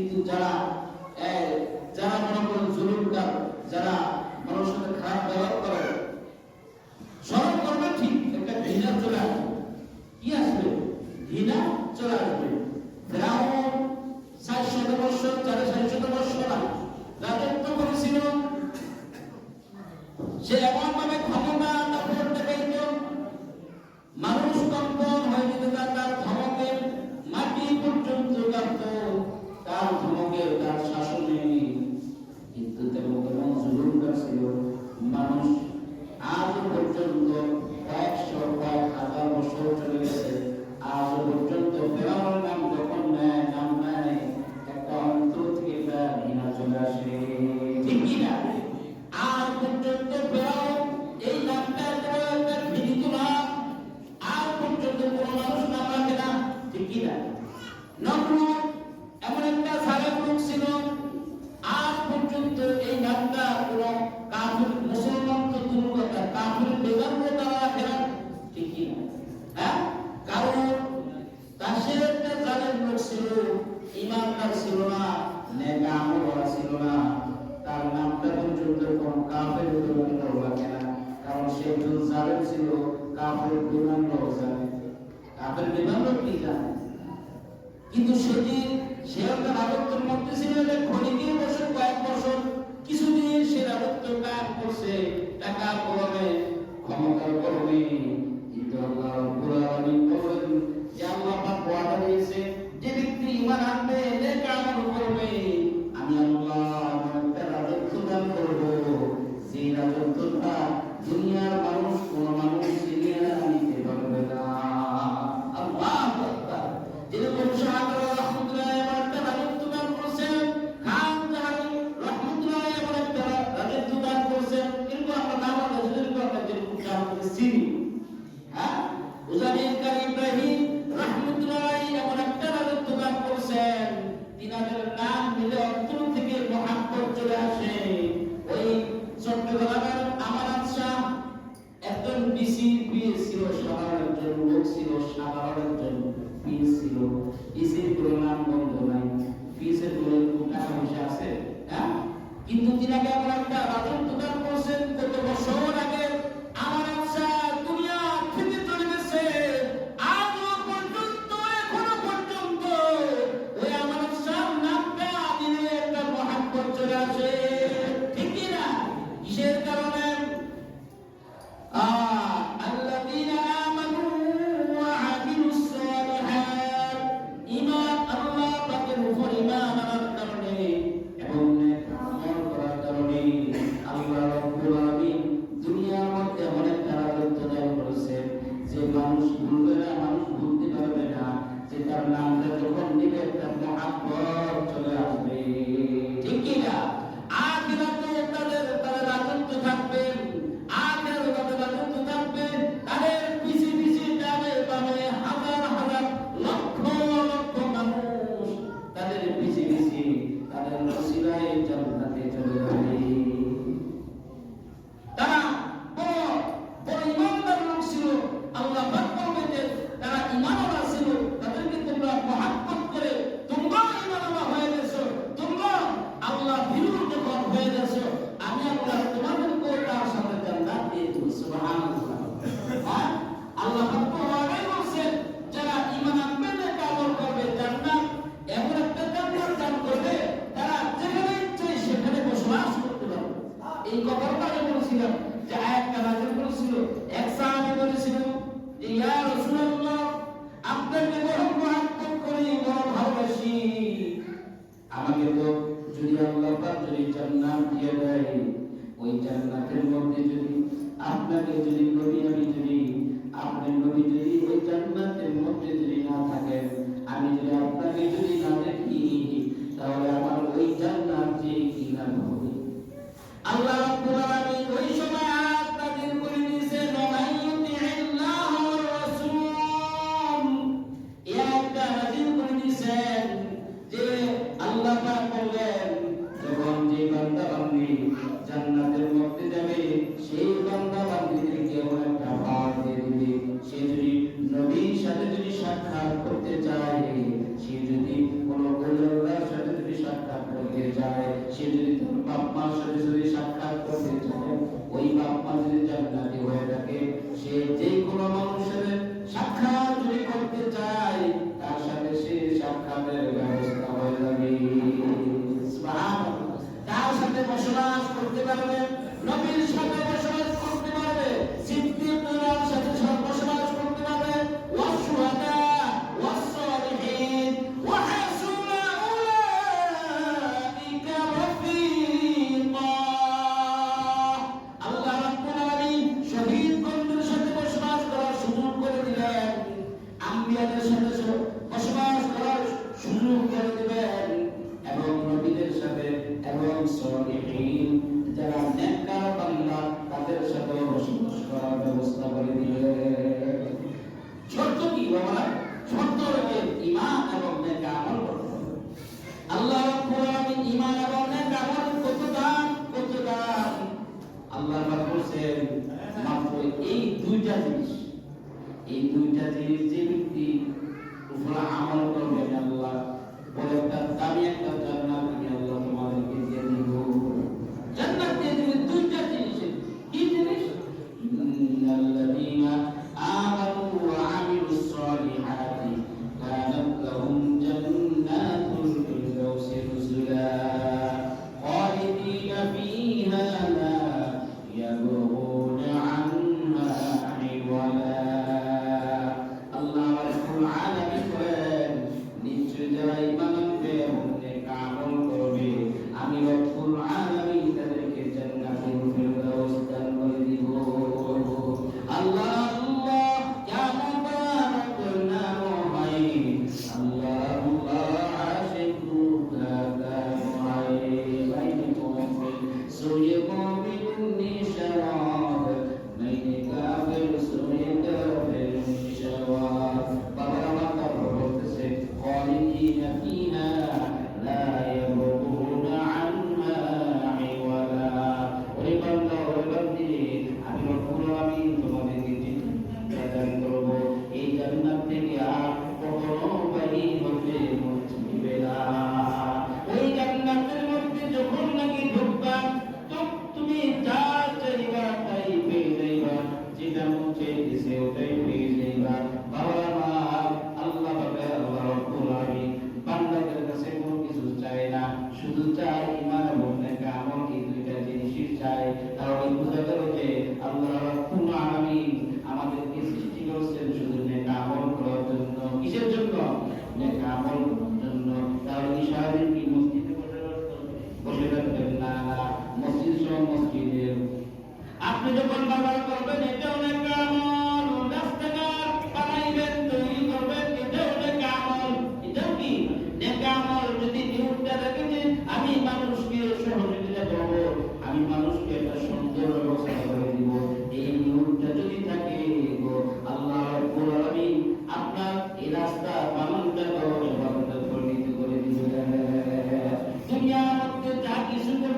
কিন্তু যারা যারা মনে করেন জুলুম যারা মানুষের খারাপ ব্যবহার করে করবে ঠিক একটা ঘৃণা চলে আসবে। কি আসবে? ঘৃণা চলে আসবে। সে এমন ভাবে তার ভূমকেও তার শাসন তাহলে বেগমকে তারা রাখে ঠিকই হ্যাঁ? কারণ কাশের একটা জালের লোক ছিল ইমানদার ছিল না, নেকা আমল ছিল না। তার নামটা পর্যন্ত কোন কাফের দুরন্ত লাগে না, কারণ সে একজন জালেম ছিল, কাফের দুরন্ত জানে। কাফের বিমান কি জানে? কিন্তু সেদিন সে একটা রাজত্বের মধ্যে ছিল খনিকে বছর কয়েক বছর, কিছুদিন সে রাজত্ব না কারণে গুরুদেরা মানুষ বুঝতে পারবে না। যে তার যখন নিবে, তার মহাব্বত চলে আসবে। ঠিক কিনা wieder সে যদি তার বাপ সাথে যদি সাক্ষাৎ করতে চায়, ওই বাপ মা যদি জান্নাতি হয়ে থাকে, সে যে কোনো মানুষের সাক্ষাৎ যদি করতে চায়, তার সাথে সে সাক্ষাতের ব্যবস্থা হয়ে যাবে। তার সাথে বসবাস করতে পারবে, নবীর সাথে আম্বিয়াদের সাথে বসবাস করার সুযোগ করে দেবেন। এবং নবীদের সাথে এবং সলিহীন যারা নেককার বান্দা, তাদের সাথে বসবাস করার ব্যবস্থা করে দিলেন। শর্ত কি বাবা? শর্ত হলো ঈমান এবং নেকা।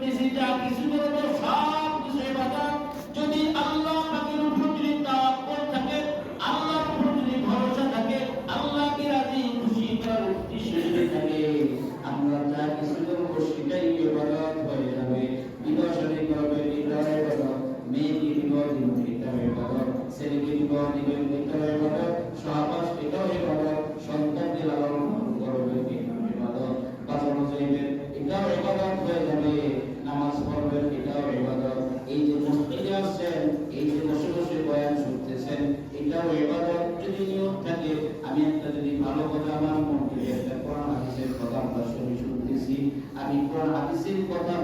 বেশি কিছু করব সব misericórdia